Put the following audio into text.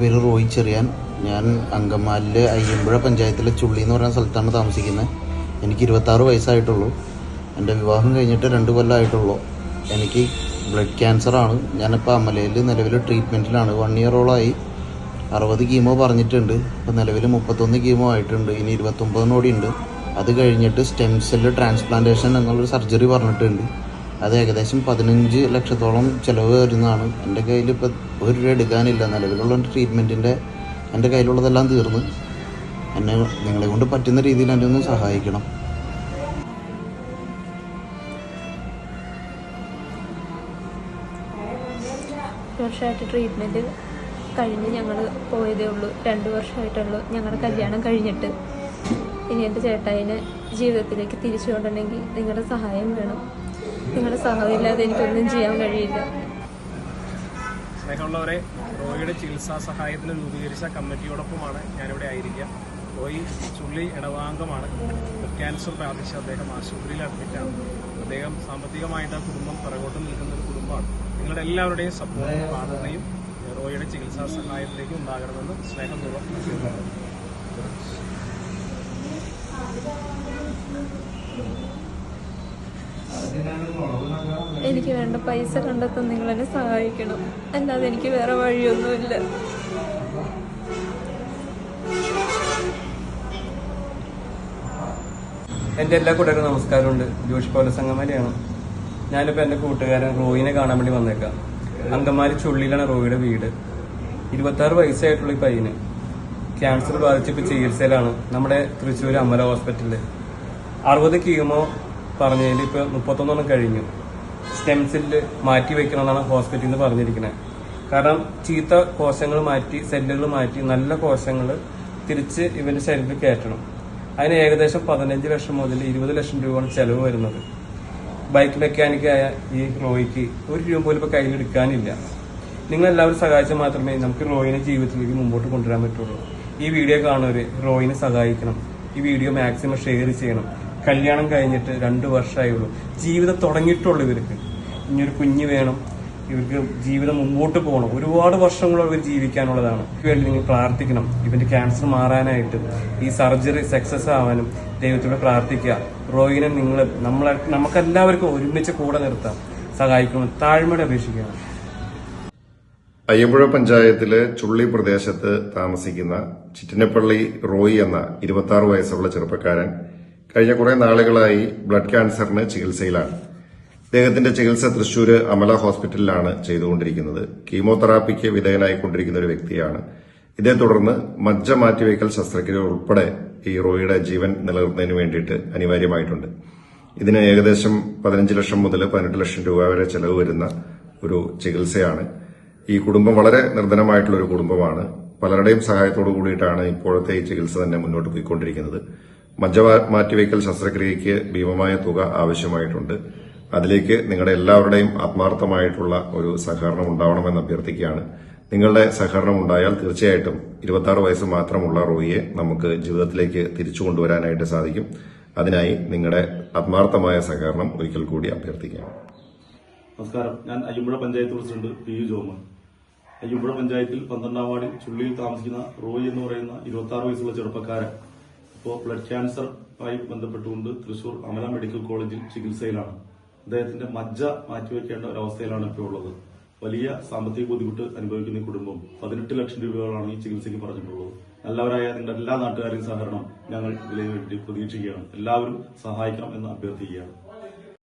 പേര് റോയ് ചെറിയാൻ. ഞാൻ അങ്കമാലിലെ അയ്യമ്പുഴ പഞ്ചായത്തിലെ ചുള്ളി എന്ന് പറയുന്ന സ്ഥലത്താണ് താമസിക്കുന്നത്. എനിക്ക് ഇരുപത്താറ് വയസ്സായിട്ടുള്ളൂ. എന്റെ വിവാഹം കഴിഞ്ഞിട്ട് രണ്ട് കൊല്ലമായിട്ടുള്ളൂ എനിക്ക് ബ്ലഡ് ക്യാൻസറാണ്. ഞാനിപ്പോൾ അമലയിൽ നിലവിൽ ട്രീറ്റ്മെന്റിലാണ് വൺ ഇയറോളമായി അറുപത് കീമോ പറഞ്ഞിട്ടുണ്ട്. ഇപ്പോൾ നിലവിൽ മുപ്പത്തൊന്ന് കീമോ ആയിട്ടുണ്ട്. ഇനി ഇരുപത്തൊമ്പതിനോടി ഉണ്ട് അത് കഴിഞ്ഞിട്ട് സ്റ്റെം സെല്ല് ട്രാൻസ്പ്ലാന്റേഷൻ എന്നുള്ളൊരു സർജറി പറഞ്ഞിട്ടുണ്ട്. അത് ഏകദേശം പതിനഞ്ച് ലക്ഷത്തോളം ചിലവ് വരുന്നതാണ്. എന്റെ കയ്യിൽ ഇപ്പോൾ ഒരു രൂപ എടുക്കാനില്ല. നിലവിലുള്ള ട്രീറ്റ്മെന്റിന്റെ എന്റെ കയ്യിലുള്ളതെല്ലാം തീർന്ന് എന്നെ നിങ്ങളെ കൊണ്ട് പറ്റുന്ന രീതിയിൽ എന്നെ ഒന്ന് സഹായിക്കണം. വർഷമായിട്ട് ട്രീറ്റ്മെന്റ് കഴിഞ്ഞ് ഞങ്ങൾ പോയതേ ഉള്ളൂ. രണ്ട് വർഷമായിട്ടുള്ളൂ ഞങ്ങളുടെ കല്യാണം കഴിഞ്ഞിട്ട്. ഇനി എന്റെ ചേട്ടായിനെ ജീവിതത്തിലേക്ക് തിരിച്ചു കൊണ്ടുണ്ടെങ്കിൽ നിങ്ങളുടെ സഹായം വേണം. നിങ്ങളുടെ സഹായം ഇല്ലാതെ എനിക്കൊന്നും ചെയ്യാൻ കഴിയില്ല. സ്നേഹമുള്ളവരെ റോയിയുടെ ചികിത്സാ സഹായത്തിന് രൂപീകരിച്ച കമ്മിറ്റിയോടൊപ്പമാണ് ഞാനിവിടെ ആയിരിക്കുക. റോയി ചുള്ളി ഇടവാംഗമാണ്. ക്യാൻസർ ബാധിച്ച് അദ്ദേഹം ആശുപത്രിയിൽ അഡ്മിറ്റാണ്. അദ്ദേഹം സാമ്പത്തികമായിട്ട് കുടുംബം പിറകോട്ട് നിൽക്കുന്ന ഒരു കുടുംബമാണ്. നിങ്ങളുടെ എല്ലാവരുടെയും സപ്പോർട്ടും പ്രാർത്ഥനയും റോയിയുടെ ചികിത്സാ സഹായത്തിലേക്ക് ഉണ്ടാകണമെന്ന് സ്നേഹപൂർവം എനിക്ക് വേണ്ട പൈസ കണ്ടെത്താൻ നിങ്ങൾ എന്നെ സഹായിക്കണം. അല്ലാതെ എനിക്ക് വേറെ വഴിയൊന്നുമില്ല. എന്റെ എല്ലാ കൂട്ടുകാർക്കും നമസ്കാരമുണ്ട്. ജോഷി പൗല സംഗമരിയാണ് ഞാനിപ്പോൾ എന്റെ കൂട്ടുകാരൻ റോയിനെ കാണാൻ വേണ്ടി വന്നേക്കാം. അങ്കമാലി ചുള്ളിയിലാണ് റോയിയുടെ വീട്. ഇരുപത്താറ് വയസ്സായിട്ടുള്ള ഈ പയ്യന്. ക്യാൻസർ ബാധിച്ച് ചികിത്സയിലാണ്. നമ്മുടെ തൃശ്ശൂർ അമല ഹോസ്പിറ്റലിൽ അറുപത് കീമോ പറഞ്ഞതിൽ ഇപ്പോൾ മുപ്പത്തൊന്നെണ്ണം കഴിഞ്ഞു. സ്റ്റെം സെല്ല് മാറ്റി വെക്കണമെന്നാണ് ഹോസ്പിറ്റലിൽ നിന്ന് പറഞ്ഞിരിക്കുന്നത് കാരണം ചീത്ത കോശങ്ങൾ മാറ്റി സെല്ലുകൾ മാറ്റി നല്ല കോശങ്ങൾ തിരിച്ച് ഇവന്റെ ശരീരത്തിൽ കയറ്റണം. അതിന് ഏകദേശം പതിനഞ്ച് ലക്ഷം മുതൽ ഇരുപത് ലക്ഷം രൂപയാണ് ചെലവ് വരുന്നത്. ബൈക്ക് മെക്കാനിക്കായ ഈ റോയിക്ക് ഒരു രൂപ പോലും ഇപ്പോൾ നിങ്ങൾ എല്ലാവരും സഹായിച്ചാൽ മാത്രമേ നമുക്ക് റോയിനെ ജീവിതത്തിലേക്ക് മുമ്പോട്ട് കൊണ്ടുവരാൻ പറ്റുള്ളൂ. ഈ വീഡിയോ കാണുന്നവര് റോയിനെ സഹായിക്കണം. ഈ വീഡിയോ മാക്സിമം ഷെയർ ചെയ്യണം. കല്യാണം കഴിഞ്ഞിട്ട് രണ്ട് വർഷമായുള്ളൂ. ജീവിതം തുടങ്ങിയിട്ടുള്ളൂ ഇവർക്ക്. ഇനിയൊരു കുഞ്ഞ് വേണം. ഇവർക്ക് ജീവിതം മുമ്പോട്ട് പോകണം. ഒരുപാട് വർഷങ്ങൾ ഇവർ ജീവിക്കാനുള്ളതാണ്. വേണ്ടി നിങ്ങൾ പ്രാർത്ഥിക്കണം. ഇവന്റെ ക്യാൻസർ മാറാനായിട്ട് ഈ സർജറി സക്സസ് ആവാനും ദൈവത്തോട് പ്രാർത്ഥിക്കുക. റോയിനെ നിങ്ങൾ നമ്മളെ നമുക്കെല്ലാവർക്കും ഒരുമിച്ച് കൂടെ നിർത്താം. സഹായിക്കണം താഴ്മയുടെ അപേക്ഷിക്കുക അയ്യമ്പുഴ പഞ്ചായത്തിലെ ചുള്ളി പ്രദേശത്ത് താമസിക്കുന്ന ചിറ്റിനപ്പള്ളി റോയി എന്ന ഇരുപത്തി വയസ്സുള്ള ചെറുപ്പക്കാരൻ കഴിഞ്ഞ കുറെ നാളുകളായി ബ്ലഡ് ക്യാൻസറിന് ചികിത്സയിലാണ്. ഇദ്ദേഹത്തിന്റെ ചികിത്സ തൃശൂർ അമല ഹോസ്പിറ്റലിലാണ് ചെയ്തുകൊണ്ടിരിക്കുന്നത്. കീമോതെറാപ്പിക്ക് വിധേയനായിക്കൊണ്ടിരിക്കുന്ന ഒരു വ്യക്തിയാണ്. ഇതേ തുടർന്ന് മജ്ജ മാറ്റിവയ്ക്കൽ ശസ്ത്രക്രിയ ഉൾപ്പെടെ ഈ റോയിയുടെ ജീവൻ നിലനിർത്തുന്നതിന് വേണ്ടിയിട്ട് അനിവാര്യമായിട്ടുണ്ട്. ഇതിന് ഏകദേശം പതിനഞ്ച് ലക്ഷം മുതൽ പതിനെട്ട് ലക്ഷം രൂപ വരെ ചെലവ് വരുന്ന ഒരു ചികിത്സയാണ്. ഈ കുടുംബം വളരെ നിർധനമായിട്ടുള്ള ഒരു കുടുംബമാണ്. പലരുടെയും സഹായത്തോടു കൂടിയിട്ടാണ് ഇപ്പോഴത്തെ ഈ ചികിത്സ തന്നെ മുന്നോട്ട് പോയിക്കൊണ്ടിരിക്കുന്നത്. മജ്ജ മാറ്റിവെക്കൽ ശസ്ത്രക്രിയയ്ക്ക് ഭീമമായ തുക ആവശ്യമായിട്ടുണ്ട്. അതിലേക്ക് നിങ്ങളുടെ എല്ലാവരുടെയും ആത്മാർത്ഥമായിട്ടുള്ള ഒരു സഹകരണം ഉണ്ടാവണമെന്ന് അഭ്യർത്ഥിക്കുകയാണ്. നിങ്ങളുടെ സഹകരണം ഉണ്ടായാൽ തീർച്ചയായിട്ടും ഇരുപത്തി വയസ്സ് മാത്രമുള്ള റോയിയെ നമുക്ക് ജീവിതത്തിലേക്ക് തിരിച്ചു കൊണ്ടുവരാനായിട്ട് സാധിക്കും. അതിനായി നിങ്ങളുടെ ആത്മാർത്ഥമായ സഹകരണം ഒരിക്കൽ കൂടി അഭ്യർത്ഥിക്കാം. നമസ്കാരം. ഞാൻ Ayyampuzha panchayat president P U Joman. Ayyampuzha പഞ്ചായത്തിൽ പന്ത്രണ്ടാം വാർഡിൽ ചുള്ളിയിൽ താമസിക്കുന്ന റോയി എന്ന് പറയുന്ന ഇരുപത്തി വയസ്സുള്ള ചെറുപ്പക്കാരൻ ഇപ്പോൾ ബ്ലഡ് ക്യാൻസറുമായി ബന്ധപ്പെട്ടുകൊണ്ട് തൃശൂർ അമല മെഡിക്കൽ കോളേജിൽ ചികിത്സയിലാണ്. അദ്ദേഹത്തിന്റെ മജ്ജ മാറ്റിവെക്കേണ്ട ഒരവസ്ഥയിലാണ് ഇപ്പോൾ ഉള്ളത്. വലിയ സാമ്പത്തിക ബുദ്ധിമുട്ട് അനുഭവിക്കുന്ന കുടുംബം പതിനെട്ട് ലക്ഷം രൂപകളാണ് ഈ ചികിത്സയ്ക്ക് പറഞ്ഞിട്ടുള്ളത്. നല്ലവരായ നിങ്ങളുടെ എല്ലാ നാട്ടുകാരെയും സഹകരണം ഞങ്ങൾ ഇതിനു വേണ്ടി പ്രതീക്ഷിക്കുകയാണ്. എല്ലാവരും സഹായിക്കണം എന്ന് അഭ്യർത്ഥിക്കുകയാണ്.